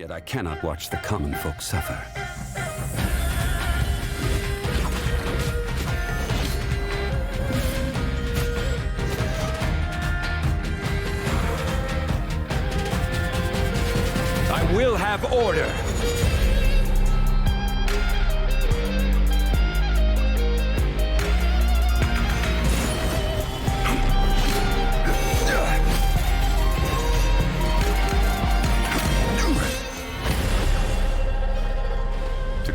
Yet I cannot watch the common folk suffer. I will have order.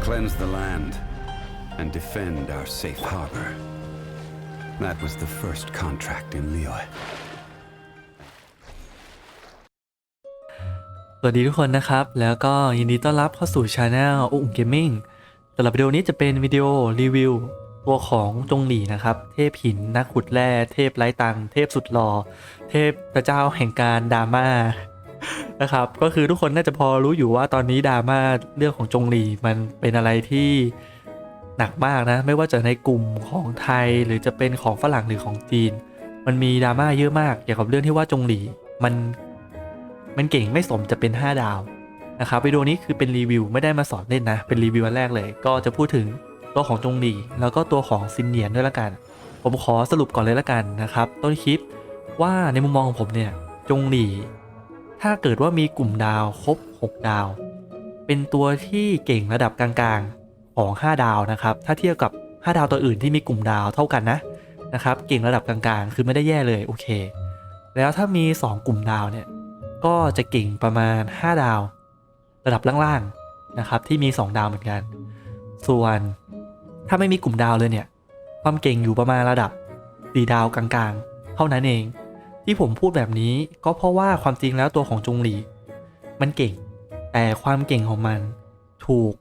Cleanse the land and defend our safe harbor. That was the first contract in Liyue. สวัสดีทุกคนนะครับ แล้วก็ยินดีต้อนรับเข้าสู่ช anel อุ้มเกมมิ่งสำหรับวิดีโอนี้จะเป็นวิดีโอรีวิวตัวของจงหลีนะครับ เทพหินนักขุดแร่ เทพไร้ตัง เทพสุดหล่อ เทพพระเจ้าแห่งการดราม่า นะครับก็คือทุกคนน่าจะพอรู้อยู่ว่าตอนนี้ดราม่าเรื่องของจงหลีมันเป็นอะไรที่หนักมากนะ ไม่ว่าจะในกลุ่มของไทยหรือจะเป็นของฝรั่งหรือของจีน มันมีดราม่าเยอะมากเกี่ยวกับเรื่องที่ว่าจงหลีมันมันเก่งไม่สมจะเป็น 5 ดาวนะครับวิดีโอนี้คือเป็นรีวิวไม่ได้มาสอนเล่นนะ เป็นรีวิววันแรกเลย ก็จะพูดถึงตัวของจงหลีแล้วก็ตัวของซินเนียนด้วยละกัน ผมขอสรุปก่อนเลยละกันนะครับ ต้นคลิปว่าในมุมมองของผมเนี่ยจงหลี ถ้าเกิดว่ามีกลุ่มดาวครบ 6 ดาว เป็นตัวที่เก่งระดับกลางๆของ 5 ดาวนะครับ ถ้าเทียบกับ 5 ดาวตัวอื่นที่มีกลุ่มดาวเท่ากันนะนะครับ เก่งระดับกลางๆ คือไม่ได้แย่เลยโอเค แล้วถ้ามี 2 กลุ่มดาวเนี่ย ก็จะเก่งประมาณ 5 ดาว ระดับล่างๆนะครับที่มี 2 ดาวเหมือนกัน ส่วนถ้าไม่มีกลุ่มดาวเลยเนี่ย ความเก่งอยู่ประมาณระดับ4ดาวกลางๆ เท่านั้นเอง ที่ผมพูดแบบนี้ก็เพราะว่าความจริงแล้วตัวของจงหลี มันเก่ง แต่ความเก่งของมัน ถูก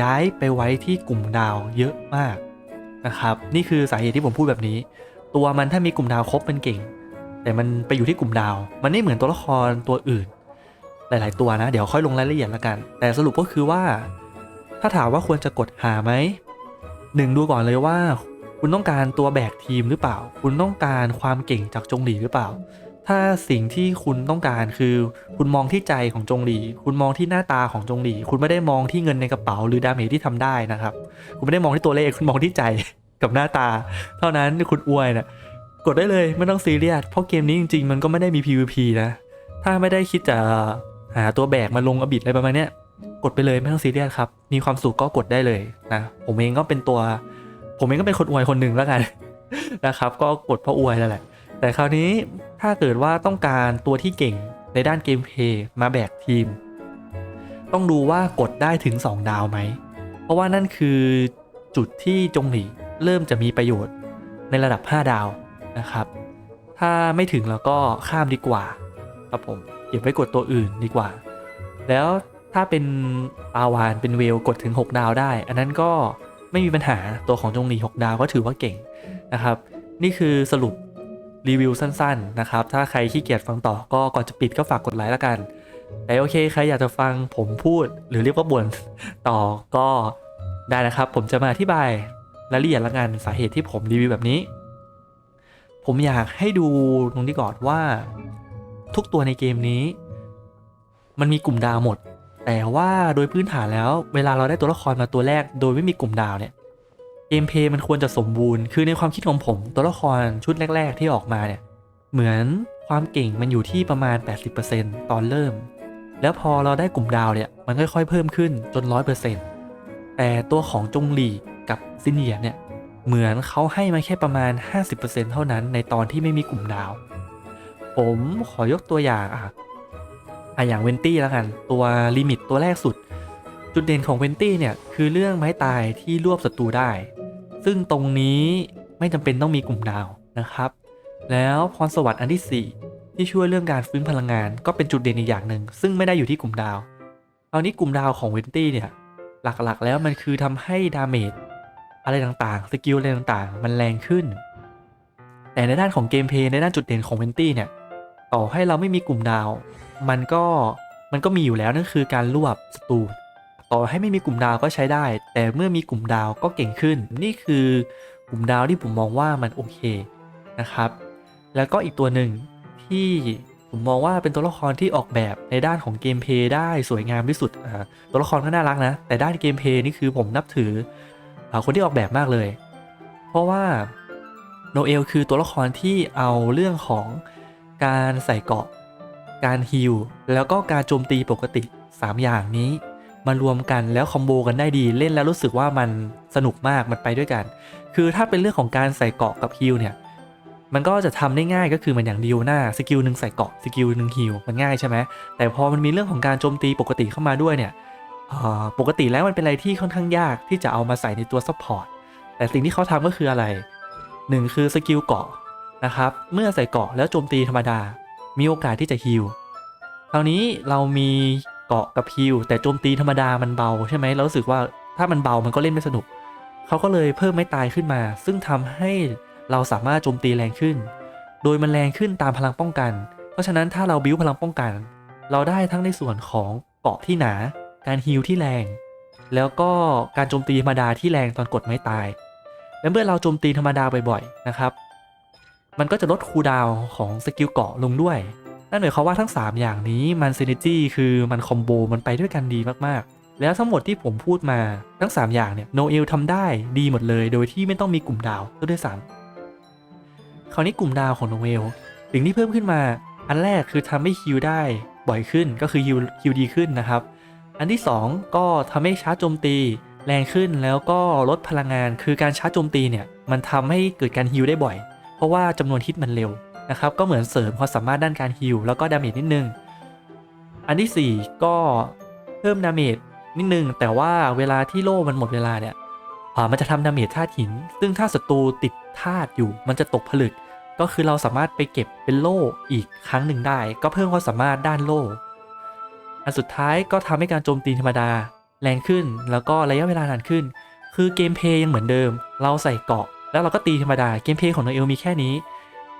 ย้ายไปไว้ที่กลุ่มดาวเยอะมากนะครับ นี่คือสาเหตุที่ผมพูดแบบนี้ ตัวมันถ้ามีกลุ่มดาวครบมันเก่ง แต่มันไปอยู่ที่กลุ่มดาว มันไม่เหมือนตัวละครตัวอื่น หลาย ๆ ตัวนะ เดี๋ยวค่อยลงรายละเอียดละกัน แต่สรุปก็คือว่า ถ้าถามว่าควรจะกดหาไหมหนึ่งดูก่อนเลยว่า คุณต้องการตัวแบกทีมหรือเปล่า คุณต้องการความเก่งจากจงหลีหรือเปล่า ถ้าสิ่งที่คุณต้องการคือ คุณมองที่ใจของจงหลี คุณมองที่หน้าตาของจงหลี คุณไม่ได้มองที่เงินในกระเป๋า หรือดาเมจที่ทำได้นะครับ คุณไม่ได้มองที่ตัวเลข คุณมองที่ใจกับหน้าตา เท่านั้นคุณอวยนะกดได้เลยไม่ต้องซีเรียส เพราะเกมนี้จริงๆ มันก็ไม่ได้มี PVP นะ ถ้าไม่ได้คิดจะหาตัวแบกมาลงอบิดอะไรประมาณนี้กดไปเลยไม่ต้องซีเรียสครับ มีความสุขก็กดได้เลยนะ ผมเองก็เป็นตัว ผมเองก็เป็นคนอวยคนหนึ่งแล้วกันนะครับ ก็กดเพราะอวยนั่นแหละ แต่คราวนี้ถ้าเกิดว่าต้องการตัวที่เก่งในด้านเกมเพย์มาแบกทีม ต้องดูว่ากดได้ถึง 2 ดาวไหม เพราะว่านั่นคือจุดที่จงหลีเริ่มจะมีประโยชน์ในระดับ 5 ดาวนะครับ ถ้าไม่ถึงแล้วก็ข้ามดีกว่าครับผมเก็บไว้กดตัวอื่นดีกว่า แล้วถ้าเป็นปาวานเป็นเวลกดถึง 6 ดาวได้ อันนั้นก็ ไม่มีปัญหาตัวของจงหลี6ดาวก็ถือว่าเก่งนะครับ นี่คือสรุปรีวิวสั้นๆนะครับ ถ้าใครขี้เกียจฟังต่อก็ก่อนจะปิดก็ฝากกดไลค์แล้วกัน แต่โอเค ใครอยากจะฟังผมพูดหรือเรียกว่าบ่นต่อก็ได้นะครับ ผมจะมาอธิบายรายละเอียดละกันสาเหตุที่ผมรีวิวแบบนี้ ผมอยากให้ดูตรงนี้ก่อนว่า ทุกตัวในเกมนี้ มันมีกลุ่มดาวหมด แต่ว่าโดยพื้นฐานแล้วเวลาเราได้ตัวละครมาตัวแรก โดยไม่มีกลุ่มดาวเนี่ยเกมเพลย์มันควรจะสมบูรณ์ คือในความคิดของผมตัวละครชุดแรก ๆ ที่ออกมาเนี่ยเหมือนความเก่งมันอยู่ที่ประมาณ 80%ตอนเริ่ม แล้วพอเราได้กลุ่มดาวเนี่ยมันค่อยๆ เพิ่มขึ้นจน 100%แต่ตัวของจงหลีกับซินเนียเนี่ยเหมือนเขาให้มาแค่ประมาณ 50%เท่านั้นในตอนที่ไม่มีกลุ่มดาว ผมขอยกตัวอย่างอะ อะอย่างเวนตี้แล้วกัน ตัวลิมิตตัวแรกสุด จุดเด่นของเวนตี้เนี่ย คือเรื่องไม้ตายที่รวบศัตรูได้ ซึ่งตรงนี้ไม่จำเป็นต้องมีกลุ่มดาวนะครับ แล้วพรสวรรค์อันที่ 4 ที่ช่วยเรื่องการฟื้นพลังงาน ก็เป็นจุดเด่นอีกอย่างหนึ่งซึ่งไม่ได้อยู่ที่กลุ่มดาวเอาวนี้กลุ่มดาวของเวนตี้เนี่ย หลักๆ แล้วมันคือทำให้ดาเมจอะไรต่างๆ สกิลอะไรต่างๆ มันแรงขึ้น แต่ในด้านของเกมเพลย์ในด้านจุดเด่นของเวนตี้เนี่ย ต่อให้เราไม่มีกลุ่มดาว มันก็มันก็มีอยู่แล้วนั่นคือการรวบศัตรูต่อให้ไม่มีกลุ่มดาวก็ใช้ได้ แต่เมื่อมีกลุ่มดาวก็เก่งขึ้น นี่คือกลุ่มดาวที่ผมมองว่ามันโอเคนะครับ แล้วก็อีกตัวหนึ่งที่ผมมองว่าเป็นตัวละครที่ออกแบบในด้านของเกมเพย์ได้สวยงามที่สุดตัวละครก็น่ารักนะ แต่ด้านเกมเพย์นี่คือผมนับถือคนที่ออกแบบมากเลย เพราะว่าโนเอลคือตัวละครที่เอาเรื่องของการใส่เกาะ การฮิลแล้วก็การโจมตีปกติ 3 อย่างนี้มารวมกันแล้วคอมโบกันได้ดีเล่นแล้วรู้สึกว่ามันสนุกมากมันไปด้วยกัน คือถ้าเป็นเรื่องของการใส่เกาะกับฮิลเนี่ยมันก็จะทำได้ง่ายก็คือมันอย่างดิวหน้าสกิลหนึ่งใส่เกาะสกิลหนึ่งฮิลมันง่ายใช่ไหมแต่พอมันมีเรื่องของการโจมตีปกติเข้ามาด้วยเนี่ยปกติแล้วมันเป็นอะไรที่ค่อนข้างยากที่จะเอามาใส่ในตัวซัพพอร์ตแต่สิ่งที่เขาทำก็คืออะไรหนึ่งคือสกิลเกาะนะครับเมื่อใส่เกาะแล้วโจมตีธรรมดา มีโอกาสที่จะฮิลคราวนี้เรามีเกาะกับฮิลแต่โจมตีธรรมดามันเบาใช่ไหมเรารู้สึกว่าถ้ามันเบามันก็เล่นไม่สนุก เขาก็เลยเพิ่มไม้ตายขึ้นมา ซึ่งทำให้เราสามารถโจมตีแรงขึ้น โดยมันแรงขึ้นตามพลังป้องกัน เพราะฉะนั้นถ้าเราบิ้วพลังป้องกัน เราได้ทั้งในส่วนของเกาะที่หนา การฮิลที่แรง แล้วก็การโจมตีธรรมดาที่แรงตอนกดไม้ตาย และเมื่อเราโจมตีธรรมดาบ่อยๆนะครับ มันก็จะลดคูดาวของสกิลเกาะลงด้วย นั่นหมายความว่าทั้ง 3 อย่างนี้มันซิน e จีคือมันคอมโบมันไปด้วยกันดีมากๆ แล้วทั้งหมดที่ผมพูดมาทั้ง 3 อย่างเนี่ยโนเอลทำได้ดีหมดเลย โดยที่ไม่ต้องมีกลุ่มดาวด้วยซ้ำคราวนี้กลุ่มดาวของโนเอลสิ่งที่เพิ่มขึ้นมา อันแรกคือทำให้คิวได้บ่อยขึ้นก็คือคิวคิวดีขึ้นนะครับ อันที่ 2 ก็ทำให้ชาร์จโจมตีแรงขึ้นแล้วก็ลดพลังงาน คือการชาร์จโจมตีเนี่ยมันทำให้เกิดการฮิลได้บ่อย เพราะว่าจำนวนฮิตมันเร็วนะครับก็เหมือนเสริมความสามารถด้านการฮิลแล้วก็ดาเมจนิดนึง อันที่ 4 ก็เพิ่มดาเมจนิดนึง แต่ว่าเวลาที่โล่มันหมดเวลาเนี่ยมันจะทำดาเมจธาตุหิน ซึ่งถ้าศัตรูติดธาตุอยู่มันจะตกผลึก ก็คือเราสามารถไปเก็บเป็นโล่อีกครั้งหนึ่งได้ ก็เพิ่มความสามารถด้านโล่อันสุดท้ายก็ทำให้การโจมตีธรรมดา แรงขึ้นแล้วก็ระยะเวลานานขึ้น คือเกมเพย์ยังเหมือนเดิม เราใส่เกาะ แล้วเราก็ตีธรรมดาเกมเพลย์ของโนเอลมีแค่นี้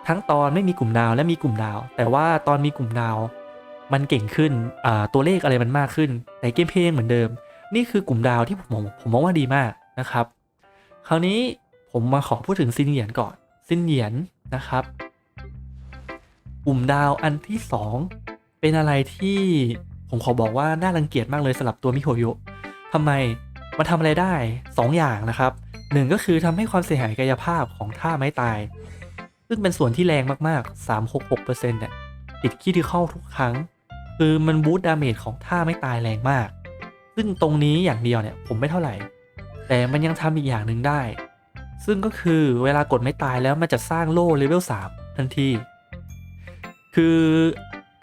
ทั้งตอนไม่มีกลุ่มดาวและมีกลุ่มดาว แต่ว่าตอนมีกลุ่มดาว มันเก่งขึ้นตัวเลขอะไรมันมากขึ้น แต่เกมเพลย์ยังเหมือนเดิม นี่คือกลุ่มดาวที่ผมผมมองว่าดีมากนะครับ คราวนี้ผมมาขอพูดถึงซินเหยียนก่อนซินเหยียนนะครับ กลุ่มดาวอันที่ 2 เป็นอะไรที่ผมขอบอกว่าน่ารังเกียจมากเลยสำหรับตัวมิโฮโยทำไมมันทำอะไรได้ 2 อย่างนะครับ หนึ่งก็คือทำให้ความเสียหายกายภาพของท่าไม้ตาย ซึ่งเป็นส่วนที่แรงมากๆ 366%เนี่ยติดคิดที่เข้าทุกครั้ง คือมันบูตดาเมจของท่าไม่ตายแรงมาก ซึ่งตรงนี้อย่างเดียวเนี่ยผมไม่เท่าไหร่ แต่มันยังทำอีกอย่างหนึ่งได้ ซึ่งก็คือเวลากดไม่ตายแล้วมันจะสร้างโล่เลเวล3ทันที คือ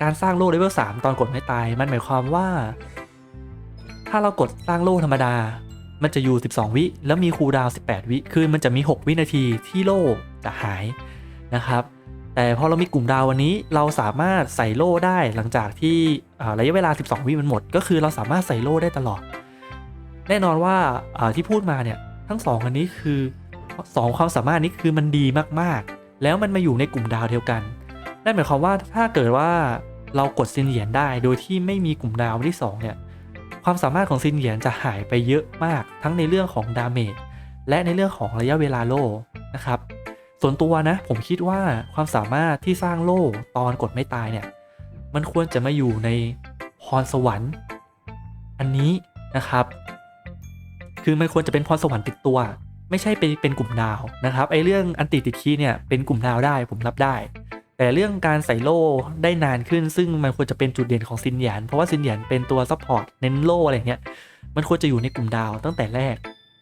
การสร้างโล่เลเวล3ตอนกดไม่ตายมันหมายความว่า ถ้าเรากดสร้างโล่ธรรมดา มันจะอยู่ 12 วิ แล้วมีคูลดาวน์18 วิ คือมันจะมี 6 วินาทีที่โล่จะหายนะครับ แต่พอเรามีกลุ่มดาววันนี้เราสามารถใส่โล่ได้หลังจากที่ระยะเวลา 12 วิมันหมด ก็คือเราสามารถใส่โล่ได้ตลอด แน่นอนว่าที่พูดมาเนี่ยทั้งสองอันนี้คือสองความสามารถนี้คือมันดีมากๆ แล้วมันมาอยู่ในกลุ่มดาวเดียวกัน นั่นหมายความว่าถ้าเกิดว่าเรากดซินเหยียนได้โดยที่ไม่มีกลุ่มดาวที่สองเนี่ย ความสามารถของซินเหยียนจะหายไปเยอะมาก ทั้งในเรื่องของดาเมจและในเรื่องของระยะเวลาโล่นะครับ ส่วนตัวนะผมคิดว่าความสามารถที่สร้างโล่ตอนกดไม่ตายเนี่ย มันควรจะมาอยู่ในพรสวรรค์ อันนี้นะครับ คือมันควรจะเป็นพรสวรรค์ติดตัว ไม่ใช่เป็นเป็นกลุ่มดาวนะครับไอเรื่องอันติติดคีย์เนี่ยเป็นกลุ่มดาวได้ผมรับได้ แต่เรื่องการใส่โล่ได้นานขึ้นซึ่งมันควรจะเป็นจุดเด่นของซินหยานเพราะว่าซินหยานเป็นตัวซัพพอร์ตเน้นโล่อะไรเงี้ยมันควรจะอยู่ในกลุ่มดาวตั้งแต่แรก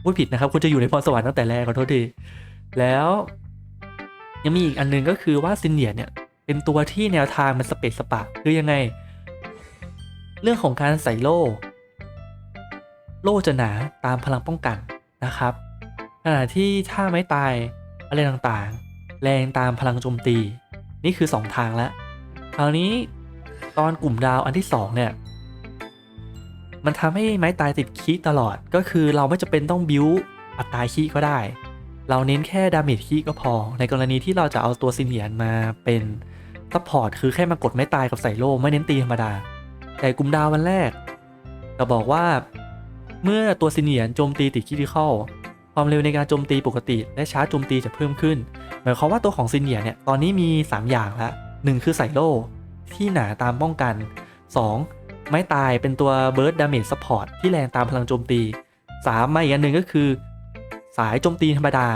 พูดผิดนะครับควรจะอยู่ในพรสวรรค์ตั้งแต่แรกขอโทษทีแล้ว ยังมีอีกอันหนึงก็คือว่าซินเนียเนี่ยเป็นตัวที่แนวทางมันสเปซสปะคือยังไง เรื่องของการใส่โล่ โล่จะหนาตามพลังป้องกันนะครับขณะที่ถ้าไม่ตายอะไรต่างๆ แรงตามพลังโจมตี นี่คือ 2 ทางแล้ว คราวนี้ตอนกลุ่มดาวอันที่ 2 เนี่ย มันทำให้ไม้ตายติดคีตลอดก็คือเราไม่จะเป็นต้องบิวอัตราคีก็ได้ เราเน้นแค่ดาเมจคีก็พอ ในกรณีที่เราจะเอาตัวซินเนียนมาเป็นซัพพอร์ตคือแค่มากดไม่ตายกับใส่โล่ไม่เน้นตีธรรมดา แต่กลุ่มดาววันแรกก็บอกว่าเมื่อตัวซินเนียนโจมตีติดคิดิคอลความเร็วในการโจมตีปกติ และช้าโจมตีจะเพิ่มขึ้น หมายความว่าตัวของซินเนียเนี่ยตอนนี้มี 3 อย่างละหนึ่งคือใส่โล่ที่หนาตามป้องกัน 2. ไม้ตายเป็นตัวเบิร์ดดาเมจซัพพอร์ตที่แรงตามพลังโจมตี 3. มาอีกอันหนึ่งก็คือ สายโจมตีธรรมดา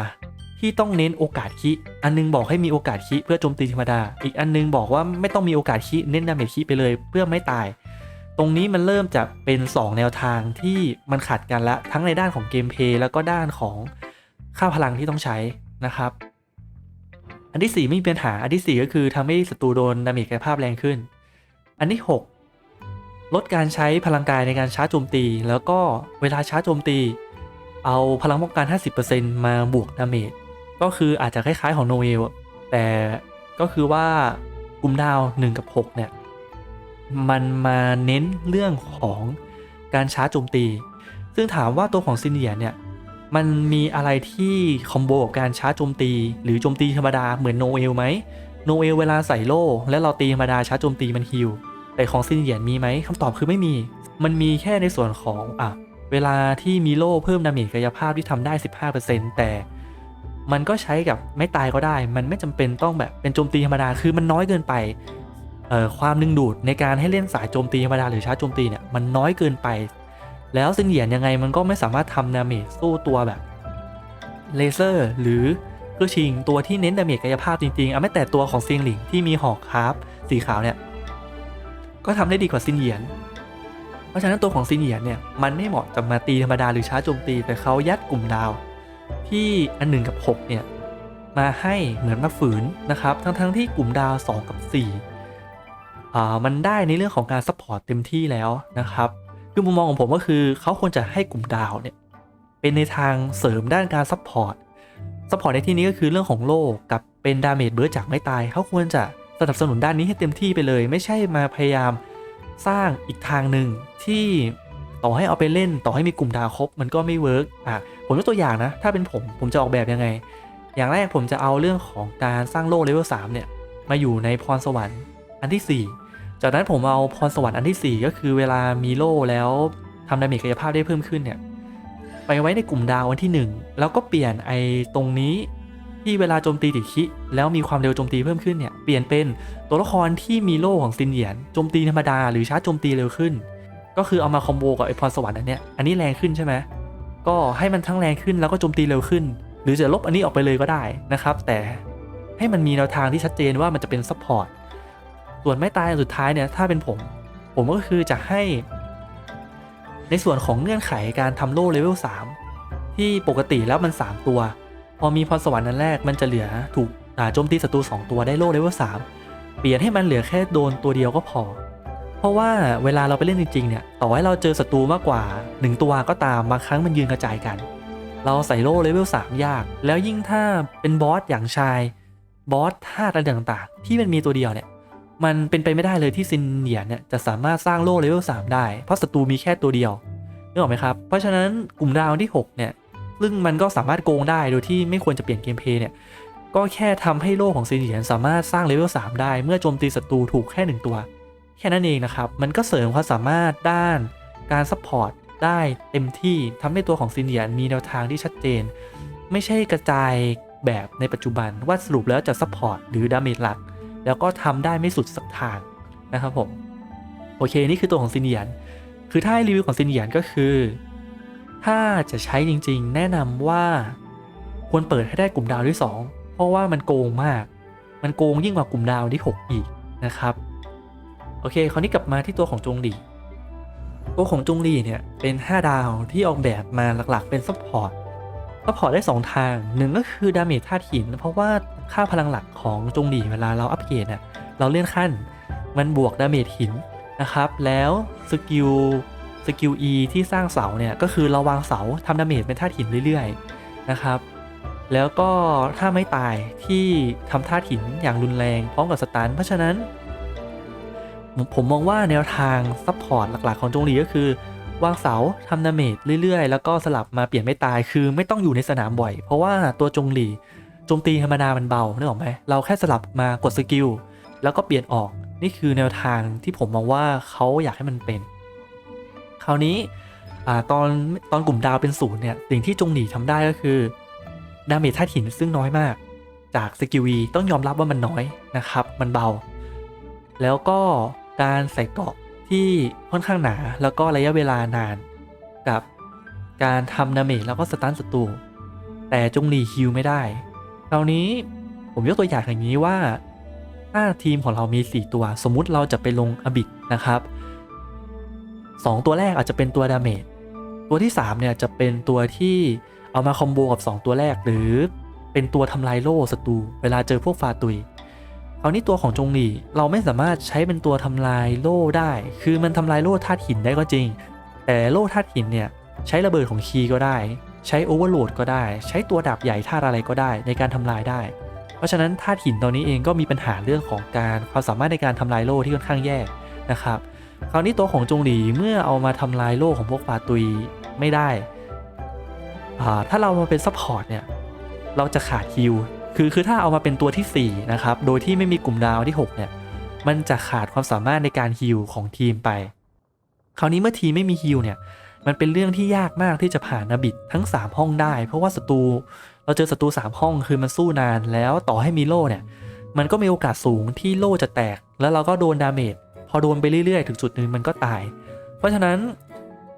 ที่ต้องเน้นโอกาสคิ อันนึงบอกให้มีโอกาสคิเพื่อโจมตีธรรมดา อีกอันนึงบอกว่าไม่ต้องมีโอกาสคิเน้นดาเมจคิไปเลยเพื่อไม่ตาย ตรงนี้มันเริ่มจะเป็น 2 แนวทางที่มันขัดกันละทั้งในด้านของเกมเพลย์แล้วก็ด้านของค่าพลังที่ต้องใช้นะครับ อันที่ 4 ไม่มีปัญหา อันที่ 4 ก็คือทำให้ศัตรูโดนดาเมจกายภาพแรงขึ้น อันที่ 6 ลดการใช้พลังกายในการชาร์จโจมตี แล้วก็เวลาชาร์จโจมตี เอาพลังป้องกัน 50%มาบวกดาเมจ ก็คืออาจจะคล้ายๆของโนเอลแต่ก็คือว่ากลุ่มดาว 1 กับ 6 เนี่ย มันมาเน้นเรื่องของการชาร์จโจมตี ซึ่งถามว่าตัวของซินเนียเนี่ย มันมีอะไรที่คอมโบกับการชาร์จโจมตี หรือโจมตีธรรมดาเหมือนโนเอลไหมโนเอลเวลาใส่โล่แล้วเราตีธรรมดาชาร์จโจมตีมันฮิลแต่ของซินเนียนมีไหมคำตอบคือไม่มี มันมีแค่ในส่วนของอะเวลาที่มีโล่เพิ่มดาเมจกายภาพที่ทำได้ 15%แต่มันก็ใช้กับไม่ตายก็ได้ มันไม่จำเป็นต้องแบบเป็นโจมตีธรรมดา คือมันน้อยเกินไป ความดึงดูดในการให้เล่นสายโจมตีธรรมดาหรือชาร์จโจมตีเนี่ยมันน้อยเกินไป แล้วซินเหยียนยังไงมันก็ไม่สามารถทำดาเมจสู้ตัวแบบเลเซอร์หรือเครื่องชิงตัวที่เน้นดาเมจกายภาพจริงๆเอาไม่แต่ตัวของเซียงหลิงที่มีหอกคราฟสีขาวเนี่ยก็ทำได้ดีกว่าซินเหยียน เพราะฉะนั้นตัวของซินเหยียนเนี่ยมันไม่เหมาะจะมาตีธรรมดาหรือช้าโจมตีแต่เขายัดกลุ่มดาว ที่อันหนึ่งกับ 6 เนี่ย มาให้เหมือนมาฝืนนะครับ ทั้งๆที่กลุ่มดาว 2 กับ4อ่ามันได้ในเรื่องของการซัพพอร์ตเต็มที่แล้วนะครับ คือมุมมองของผมก็คือเขาควรจะให้กลุ่มดาวเนี่ยเป็นในทางเสริมด้านการซัพพอร์ตซัพพอร์ตในที่นี้ก็คือเรื่องของโล่กับเป็นดาเมจเบิร์จากไม่ตายเขาควรจะสนับสนุนด้านนี้ให้เต็มที่ไปเลย ไม่ใช่มาพยายามสร้างอีกทางหนึ่งที่ต่อให้เอาไปเล่นต่อให้มีกลุ่มดาวครบมันก็ไม่เวิร์กอะผมยกตัวอย่างนะ ถ้าเป็นผมผมจะออกแบบยังไง อย่างแรกผมจะเอาเรื่องของการสร้างโล่เลเวล3เนี่ยมาอยู่ในพรสวรรค์อันที่ 4 จากนั้นผมเอาพรสวรรค์อันที่ 4 ก็คือเวลามีโล่แล้วทำดาเมจกายภาพได้เพิ่มขึ้นเนี่ย ไปไว้ในกลุ่มดาวอันที่ 1 แล้วก็เปลี่ยนไอ้ตรงนี้ที่เวลาโจมตีติดคิแล้วมีความเร็วโจมตีเพิ่มขึ้นเนี่ย เปลี่ยนเป็นตัวละครที่มีโล่ของซินเหยียนโจมตีธรรมดาหรือชาร์จโจมตีเร็วขึ้น ก็คือเอามาคอมโบกับไอพรสวรรค์อันเนี้ยอันนี้แรงขึ้นใช่ไหมก็ให้มันทั้งแรงขึ้นแล้วก็โจมตีเร็วขึ้น หรือจะลบอันนี้ออกไปเลยก็ได้นะครับแต่ให้มันมีแนวทางที่ชัดเจนว่ามันจะเป็นซัพพอร์ต ส่วนไม่ตายสุดท้ายเนี่ยถ้าเป็นผม ผมก็คือจะให้ ในส่วนของเงื่อนไขการทำโล่เลเวล3ที่ปกติแล้วมัน 3 ตัว พอมีพรสวรรค์นั้นแรกมันจะเหลือถูกโจมตีศัตรู2 ตัวได้โล่เลเวล3เปลี่ยนให้มันเหลือแค่โดนตัวเดียวก็พอ เพราะว่าเวลาเราไปเล่นจริงๆเนี่ยต่อให้เราเจอศัตรูมากกว่า 1 ตัวก็ตามบางครั้งมันยืนกระจายกัน เราใส่โล่เลเวล3ยาก แล้วยิ่งถ้าเป็นบอสอย่างชายบอสธาตุอะไรต่างๆ ที่มันมีตัวเดียวเนี่ย มันเป็นไปไม่ได้เลยที่ซินเนียเนี่ยจะสามารถสร้างโล่เลเวล3ได้ เพราะศัตรูมีแค่ตัวเดียวนึกออกไหมครับ เพราะฉะนั้นกลุ่มดาวที่6เนี่ยซึ่งมันก็สามารถโกงได้โดยที่ไม่ควรจะเปลี่ยนเกมเพย์เนี่ยก็แค่ทำให้โล่ของซินเนียสามารถสร้างเลเวล3ได้ เมื่อโจมตีศัตรูถูกแค่หนึ่งตัว แค่นั้นเองนะครับ มันก็เสริมความสามารถด้านการซัพพอร์ตได้เต็มที่ทำให้ตัวของซินเนียมีแนวทางที่ชัดเจน ไม่ใช่กระจายแบบในปัจจุบันว่าสรุปแล้วจะซัพพอร์ตหรือดาเมจหลัก แล้วก็ทำได้ไม่สุดสักทางนะครับผม โอเค นี่คือตัวของซินเนียน คือถ้าให้รีวิวของซินเนียนก็คือ ถ้าจะใช้จริงๆ แนะนำว่าควรเปิดให้ได้กลุ่มดาวที่ 2 เพราะว่ามันโกงมาก มันโกงยิ่งกว่ากลุ่มดาวที่ 6 อีกนะครับ โอเค คราวนี้กลับมาที่ตัวของจงหลีตัวของจงหลีเนี่ยเป็น 5 ดาวที่ออกแบบมาหลักๆ เป็นซัพพอร์ต ซัพพอร์ตได้2ทางหนึ่งก็คือดาเมจธาตุหิน เพราะว่าค่าพลังหลักของจงหลีเวลาเราอัปเกรดน่ะเราเลื่อนขั้นมันบวกดาเมจหินนะครับ แล้วสกิลสกิล E ที่สร้างเสาเนี่ยก็คือเราวางเสาทำดาเมจเป็นธาตุหินเรื่อยๆนะครับแล้วก็ถ้าไม่ตายที่ทำธาตุหินอย่างรุนแรงพร้อมกับสตันเพราะฉะนั้นผมผมมองว่าแนวทางซัพพอร์ตหลักๆ ของจงหลีก็คือ วางเสาทำดาเมจเรื่อยๆ แล้วก็สลับมาเปลี่ยนไม่ตายคือไม่ต้องอยู่ในสนามบ่อย เพราะว่าตัวจงหลีโจมตีธรรมดามันเบานึกออกไหมเราแค่สลับมากดสกิลแล้วก็เปลี่ยนออกนี่คือแนวทางที่ผมมองว่าเขาอยากให้มันเป็น คราวนี้อตอนตอนกลุ่มดาวเป็นศูนย์เนี่ยสิ่งที่จงหลีทำได้ก็คือดาเมจธาตุหินซึ่งน้อยมาก จากสกิล V ต้องยอมรับว่ามันน้อยนะครับ มันเบา แล้วก็การใส่เกาะ ที่ค่อนข้างหนาแล้วก็ระยะเวลานานกับการทำดาเมจแล้วก็สตันศัตรูแต่จงหลีฮิวไม่ได้ คราวนี้ผมยกตัวอย่างอย่างนี้ว่า ถ้าทีมของเรามี 4 ตัว สมมุติเราจะไปลงอบิดนะครับ 2 ตัวแรกอาจจะเป็นตัวดาเมจตัวที่ 3 เนี่ยจะเป็นตัวที่เอามาคอมโบกับ 2 ตัวแรกหรือเป็นตัวทำลายโล่ศัตรูเวลาเจอพวกฟาตุย คราวนี้ตัวของจงหลีเราไม่สามารถใช้เป็นตัวทำลายโล่ได้ คือมันทำลายโล่ธาตุหินได้ก็จริง แต่โล่ธาตุหินเนี่ยใช้ระเบิดของคีก็ได้ ใช้โอเวอร์โหลดก็ได้ ใช้ตัวดาบใหญ่ธาตุอะไรก็ได้ในการทำลายได้ เพราะฉะนั้นธาตุหินตอนนี้เองก็มีปัญหาเรื่องของการความสามารถในการทำลายโล่ที่ค่อนข้างแย่นะครับคราวนี้ตัวของจงหลีเมื่อเอามาทำลายโล่ของพวกฟาตุยไม่ได้ ถ้าเรามาเป็นซัพพอร์ตเนี่ย เราจะขาดฮิล คือคือถ้าเอามาเป็นตัวที่4นะครับโดยที่ไม่มีกลุ่มดาวที่6เนี่ยมันจะขาดความสามารถในการฮิลของทีมไป คราวนี้เมื่อทีมไม่มีฮิลเนี่ยมันเป็นเรื่องที่ยากมากที่จะผ่านนาบิดทั้ง 3 ห้องได้ เพราะว่าศัตรูเราเจอศัตรู3ห้องคือมันสู้นานแล้วต่อให้มีโล่เนี่ยมันก็มีโอกาสสูงที่โล่จะแตก แล้วเราก็โดนดาเมจพอโดนไปเรื่อยๆ ถึงจุดหนึ่งมันก็ตาย เพราะฉะนั้น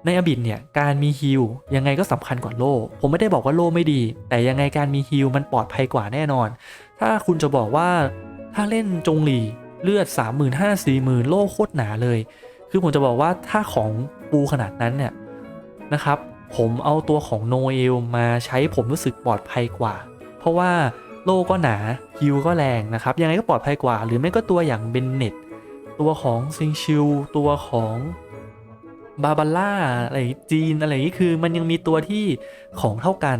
ในอบิดเนี่ยการมีฮิลยังไงก็สำคัญกว่าโล่ผมไม่ได้บอกว่าโล่ไม่ดี แต่ยังไงการมีฮิลมันปลอดภัยกว่าแน่นอน ถ้าคุณจะบอกว่าถ้าเล่นจงหลีเลือด 3 5 0 0 0 4 0 0 0 0 โล่โคตรหนาเลย คือผมจะบอกว่าถ้าของปูขนาดนั้นเนี่ยนะครับ ผมเอาตัวของโนเอลมาใช้ผมรู้สึกปลอดภัยกว่า เพราะว่าโล่ก็หนาฮิลก็แรงนะครับ ยังไงก็ปลอดภัยกว่า หรือไม่ก็ตัวอย่างเบนเน็ตตัวของซิงชิวตัวของ บาบาร่าอะไรจีนอะไรนี้คือมันยังมีตัวที่ของเท่ากัน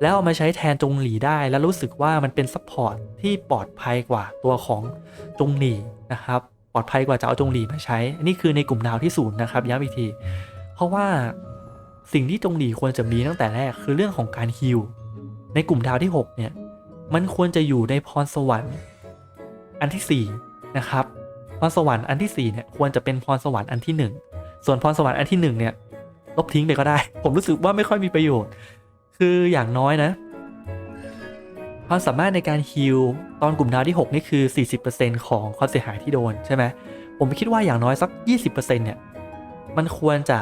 แล้วเอามาใช้แทนจงหลีได้ แล้วรู้สึกว่ามันเป็นซัพพอร์ตที่ปลอดภัยกว่าตัวของจงหลีนะครับ ปลอดภัยกว่าจะเอาจงหลีมาใช้อันนี้คือในกลุ่มดาวที่ศูนย์นะครับย้ำอีกที เพราะว่าสิ่งที่จงหลีควรจะมีตั้งแต่แรกคือเรื่องของการฮิลในกลุ่มดาวที่ 6 เนี่ย มันควรจะอยู่ในพรสวรรค์อันที่ 4 นะครับพรสวรรค์อันที่4เนี่ยควรจะเป็นพรสวรรค์อันที่1 ส่วนพรสวรรค์อันที่1เนี่ยลบทิ้งไปก็ได้ ผมรู้สึกว่าไม่ค่อยมีประโยชน์ คืออย่างน้อยนะความสามารถในการฮิลตอนกลุ่มดาวที่ 6 นี่คือ 40%ของความเสียหายที่โดนใช่ไหมผมคิดว่าอย่างน้อยสัก 20%เนี่ย มันควรจะ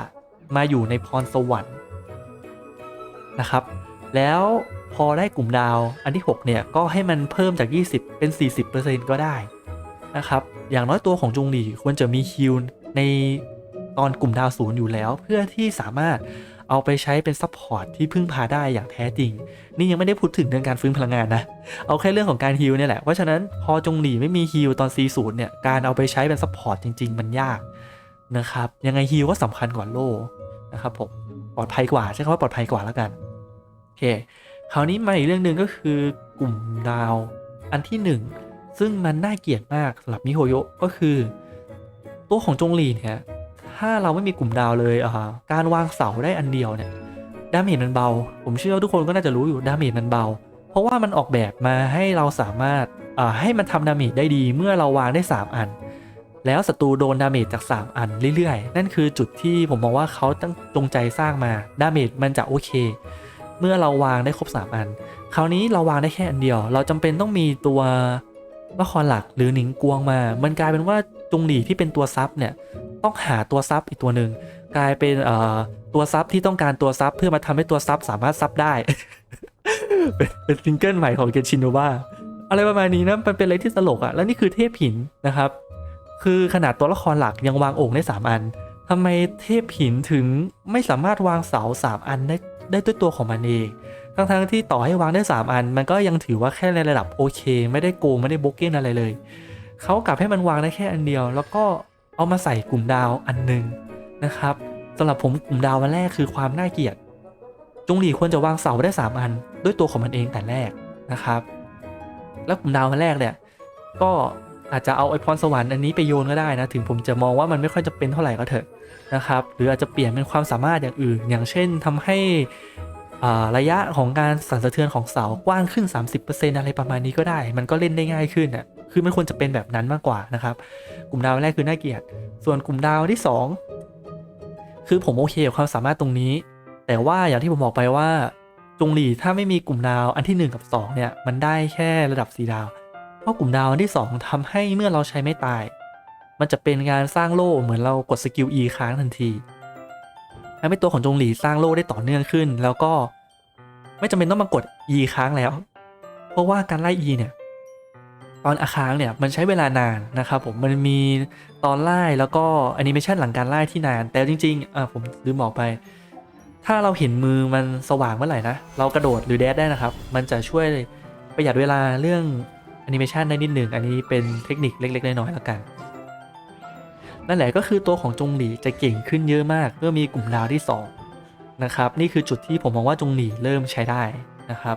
มาอยู่ในพรสวรรค์นะครับ แล้วพอได้กลุ่มดาวอันที่ 6 เนี่ย ก็ให้มันเพิ่มจาก 20 เป็น 40%ก็ได้นะครับ อย่างน้อยตัวของจุงหลีควรจะมีฮิลใน ตอนกลุ่มดาวศูนย์อยู่แล้ว เพื่อที่สามารถเอาไปใช้เป็นซัพพอร์ตที่พึ่งพาได้อย่างแท้จริง นี่ยังไม่ได้พูดถึงเรื่องการฟื้นพลังงานนะ เอาแค่เรื่องของการฮิลเนี่ยแหละ เพราะฉะนั้นพอจงหลีไม่มีฮิลตอน C0 เนี่ย การเอาไปใช้เป็นซัพพอร์ตจริง ๆ มันยากนะครับ ยังไงฮิลก็สำคัญกว่าโล่นะครับผม ปลอดภัยกว่าใช้คำว่าปลอดภัยกว่าแล้วกัน โอเค คราวนี้มาอีกเรื่องหนึ่งก็คือกลุ่มดาวอันที่หนึ่งซึ่งมันน่าเกลียดมากสำหรับมิโฮโยก็คือ ตัวของจงหลีเนี่ย ถ้าเราไม่มีกลุ่มดาวเลยอ่าการวางเสาได้อันเดียวเนี่ยดาเมจมันเบา ผมเชื่อว่าทุกคนก็น่าจะรู้อยู่ดาเมจมันเบา เพราะว่ามันออกแบบมาให้เราสามารถอ่าให้มันทำดาเมจได้ดีเมื่อเราวางได้ 3 อัน แล้วศัตรูโดนดาเมจจาก 3 อันเรื่อยๆ นั่นคือจุดที่ผมมองว่าเขาตั้งจงใจสร้างมาดาเมจมันจะโอเค เมื่อเราวางได้ครบ 3 อัน คราวนี้เราวางได้แค่อันเดียว เราจำเป็นต้องมีตัวละครหลักหรือหนิงกวงมา มันกลายเป็นว่าจงหลีที่เป็นตัวซับเนี่ย ต้องหาตัวซับอีกตัวหนึ่งกลายเป็นเอ่อตัวซับที่ต้องการตัวซับเพื่อมาทำให้ตัวซับสามารถซับได้เป็นเป็นซิงเกิลใหม่ของเกนชินโนวาอะไรประมาณนี้นะมันเป็นอะไรที่ตลกอะแล้วนี่คือเทพหินนะครับ คือขนาดตัวละครหลักยังวางโอ่งได้ 3 อันทำไมเทพหินถึงไม่สามารถวางเสา 3 อันได้ได้ด้วยตัวของมันเองทั้งๆที่ต่อให้วางได้ 3 อัน มันก็ยังถือว่าแค่ในระดับโอเค ไม่ได้โกงไม่ได้โบกเก้นอะไรเลยเขากลับให้มันวางได้แค่อันเดียว แล้วก็ เอามาใส่กลุ่มดาวอันหนึ่งนะครับสำหรับผมกลุ่มดาววันแรกคือความน่าเกลียด จงหลีควรจะวางเสาได้ 3 อัน ด้วยตัวของมันเองแต่แรกนะครับ แล้วกลุ่มดาววันแรกเนี่ยก็อาจจะเอาไอพรสวรรค์อันนี้ไปโยนก็ได้นะ ถึงผมจะมองว่ามันไม่ค่อยจะเป็นเท่าไหร่ก็เถอะนะครับ หรืออาจจะเปลี่ยนเป็นความสามารถอย่างอื่น อย่างเช่นทำให้อ่าระยะของการสั่นสะเทือนของเสากว้างขึ้น 30%อะไรประมาณนี้ก็ได้ มันก็เล่นได้ง่ายขึ้นอะคือมันควรจะเป็นแบบนั้นมากกว่านะครับ กลุ่มดาวแรกคือน่าเกลียด ส่วนกลุ่มดาวที่ 2 คือผมโอเคกับความสามารถตรงนี้ แต่ว่าอย่างที่ผมบอกไปว่า จงหลีถ้าไม่มีกลุ่มดาวอันที่ 1 กับ 2 เนี่ย มันได้แค่ระดับ 4 ดาว เพราะกลุ่มดาวอันที่ 2ทำให้เมื่อเราใช้ไม่ตาย มันจะเป็นการสร้างโล่เหมือนเรากดสกิล E ค้างทันทีทำให้ตัวของจงหลีสร้างโล่ได้ต่อเนื่องขึ้น แล้วก็ ไม่จำเป็นต้องมากด E ค้างแล้ว เพราะว่าการไล่ E เนี่ย ตอนอาค้างเนี่ยมันใช้เวลานานนะครับผมมันมีตอนไล่แล้วก็แอนิเมชันหลังการไล่ที่นาน แต่จริงๆอะผมลืมบอกไป ถ้าเราเห็นมือมันสว่างเมื่อไหร่นะเรากระโดดหรือแดดได้นะครับ มันจะช่วยประหยัดเวลาเรื่องแอนิเมชันได้นิดหนึ่งอันนี้เป็นเทคนิคเล็ก ๆ น้อยๆแล้วกัน นั่นแหละก็คือตัวของจงหลีจะเก่งขึ้นเยอะมากเมื่อมีกลุ่มดาวที่2นะครับนี่คือจุดที่ผมมองว่าจงหลีเริ่มใช้ได้นะครับ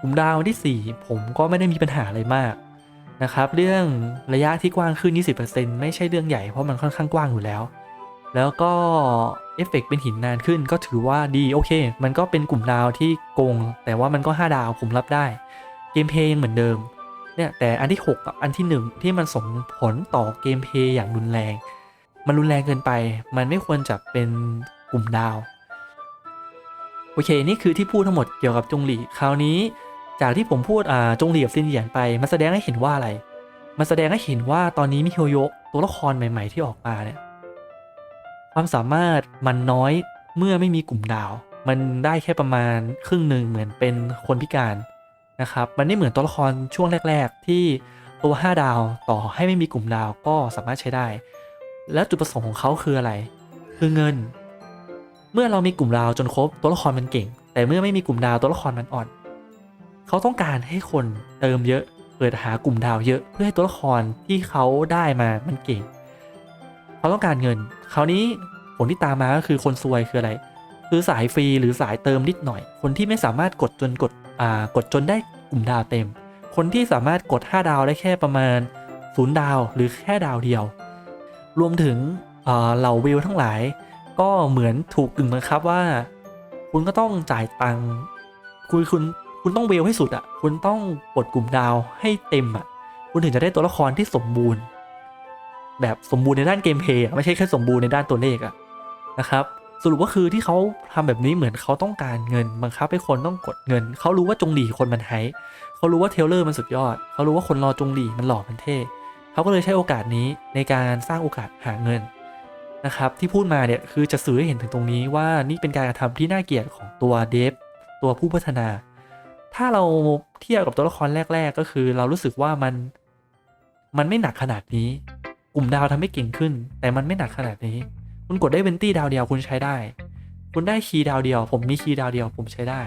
กลุ่มดาวที่ 4 ผมก็ไม่ได้มีปัญหาอะไรมาก นะครับ เรื่องระยะที่กว้างขึ้น 20%ไม่ใช่เรื่องใหญ่เพราะมันค่อนข้างกว้างอยู่แล้ว แล้วก็เอฟเฟกต์เป็นหินนานขึ้นก็ถือว่าดีโอเค มันก็เป็นกลุ่มดาวที่โกง แต่ว่ามันก็ 5 ดาวผมรับได้ เกมเพย์ยังเหมือนเดิมเนี่ยแต่อันที่ 6 กับอันที่ 1 ที่มันส่งผลต่อเกมเพย์อย่างรุนแรง มันรุนแรงเกินไป มันไม่ควรจะเป็นกลุ่มดาว โอเค นี่คือที่พูดทั้งหมดเกี่ยวกับจงหลีคราวนี้ จากที่ผมพูดอ่าจงหลี่กับซินเหยียนไปมันแสดงให้เห็นว่าอะไร มันแสดงให้เห็นว่าตอนนี้มิโฮโยะตัวละครใหม่ ๆ ที่ออกมาเนี่ยความสามารถมันน้อยเมื่อไม่มีกลุ่มดาว มันได้แค่ประมาณครึ่งหนึ่งเหมือนเป็นคนพิการนะครับมันไม่เหมือนตัวละครช่วงแรก ๆ ที่ตัว 5 ดาวต่อให้ไม่มีกลุ่มดาวก็สามารถใช้ได้ แล้วจุดประสงค์ของเขาคืออะไร คือเงิน เมื่อเรามีกลุ่มดาวจนครบตัวละครมันเก่ง แต่เมื่อไม่มีกลุ่มดาวตัวละครมันอ่อน เขาต้องการให้คนเติมเยอะ เปิดหากลุ่มดาวเยอะ เพื่อให้ตัวละครที่เขาได้มามันเก่ง เขาต้องการเงิน คราวนี้ผลที่ตามมาก็คือคนซวยคืออะไร คือสายฟรีหรือสายเติมนิดหน่อย คนที่ไม่สามารถกดจนกดอ่ากดจนได้กลุ่มดาวเต็ม คนที่สามารถกด 5 ดาวได้แค่ประมาณ0ดาวหรือแค่ดาวเดียว รวมถึงเอ่อเหล่าวิวทั้งหลาย ก็เหมือนถูกกึ่งบังคับว่า คุณก็ต้องจ่ายตังค์คุณคุณ คุณต้องเวลให้สุดอะ่ะ คุณต้องกดกลุ่มดาวให้เต็มอะ่ะ คุณถึงจะได้ตัวละครที่สมบูรณ์ แบบสมบูรณ์ในด้านเกมเพลย์ไม่ใช่แค่สมบูรณ์ในด้านตัวเลขอะนะครับ สรุปก็คือที่เขาทำแบบนี้เหมือนเขาต้องการเงินบังคับให้คนต้องกดเงิน เขารู้ว่าจงหลีคนมันไฮเขารู้ว่าเทเลอร์มันสุดยอด เขารู้ว่าคนรอจงหลีมันหล่อมันเท่เขาก็เลยใช้โอกาสนี้ในการสร้างโอกาสหาเงินนะครับที่พูดมาเนี่ยคือจะสื่อให้เห็นถึงตรงนี้ว่านี่เป็นการกระทำที่น่าเกลียดของตัวเดฟตัวผู้พัฒนา ถ้าเราเทียบกับตัวละครแรก ๆ ก็คือ เรารู้สึกว่ามันมันไม่หนักขนาดนี้ กลุ่มดาวทำให้เก่งขึ้น แต่มันไม่หนักขนาดนี้ คุณกดได้เวนตี้ดาวเดียวคุณใช้ได้ คุณได้คีย์ดาวเดียว ผมมีคีย์ดาวเดียว ผมใช้ได้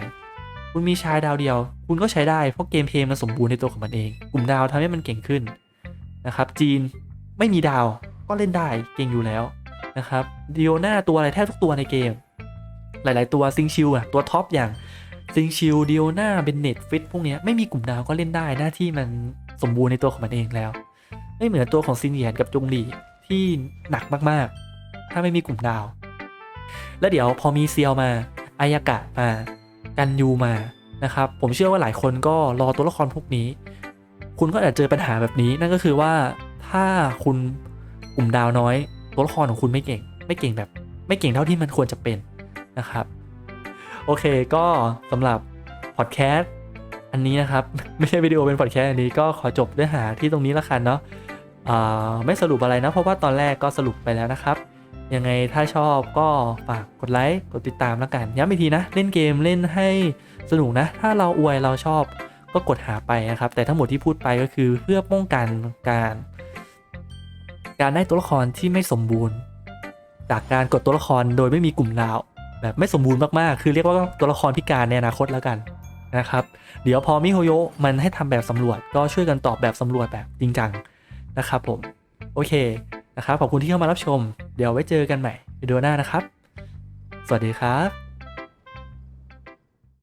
คุณมีชายดาวเดียว คุณก็ใช้ได้เพราะเกมเพลย์มันสมบูรณ์ในตัวของมันเอง กลุ่มดาวทำให้มันเก่งขึ้นนะครับ จีนไม่มีดาวก็เล่นได้เก่งอยู่แล้วนะครับดิโอนาตัวอะไรแทบทุกตัวในเกม หลาย ๆ ตัวซิงชิวอะตัวท็อปอย่าง ซิงชิวดิโอนาเบนเน็ตฟิตพวกนี้ไม่มีกลุ่มดาวก็เล่นได้หน้าที่มันสมบูรณ์ในตัวของมันเองแล้ว ไม่เหมือนตัวของซินเหยียนกับจงหลีที่หนักมากๆ ถ้าไม่มีกลุ่มดาว แล้วเดี๋ยวพอมีเซียวมาอายากะมา กันยูมานะครับ ผมเชื่อว่าหลายคนก็รอตัวละครพวกนี้ คุณก็อาจจะเจอปัญหาแบบนี้ นั่นก็คือว่าถ้าคุณกลุ่มดาวน้อย ตัวละครของคุณไม่เก่ง ไม่เก่งแบบ ไม่เก่งเท่าที่มันควรจะเป็นนะครับ โอเคก็สำหรับพอดแคสต์อันนี้นะครับ ไม่ใช่วิดีโอเป็นพอดแคสต์อันนี้ก็ขอจบด้วยหาที่ตรงนี้ละกันเนาะไม่สรุปอะไรนะ เพราะว่าตอนแรกก็สรุปไปแล้วนะครับ ยังไงถ้าชอบก็ฝากกดไลค์กดติดตามแล้วกันย้ำอีกทีนะ เล่นเกมเล่นให้สนุกนะ ถ้าเราอวยเราชอบก็กดหาไปนะครับ แต่ทั้งหมดที่พูดไปก็คือเพื่อป้องกันการ การได้ตัวละครที่ไม่สมบูรณ์ จากการกดตัวละครโดยไม่มีกลุ่มดาว แบบไม่สมบูรณ์มากๆ คือเรียกว่าตัวละครพิการในอนาคตแล้วกันนะครับ เดี๋ยวพอมิโฮโยมันให้ทำแบบสำรวจ ก็ช่วยกันตอบแบบสำรวจแบบจริงจังนะครับผมโอเคนะครับขอบคุณที่เข้ามารับชม เดี๋ยวไว้เจอกันใหม่วิดีโอหน้านะครับ สวัสดีครับ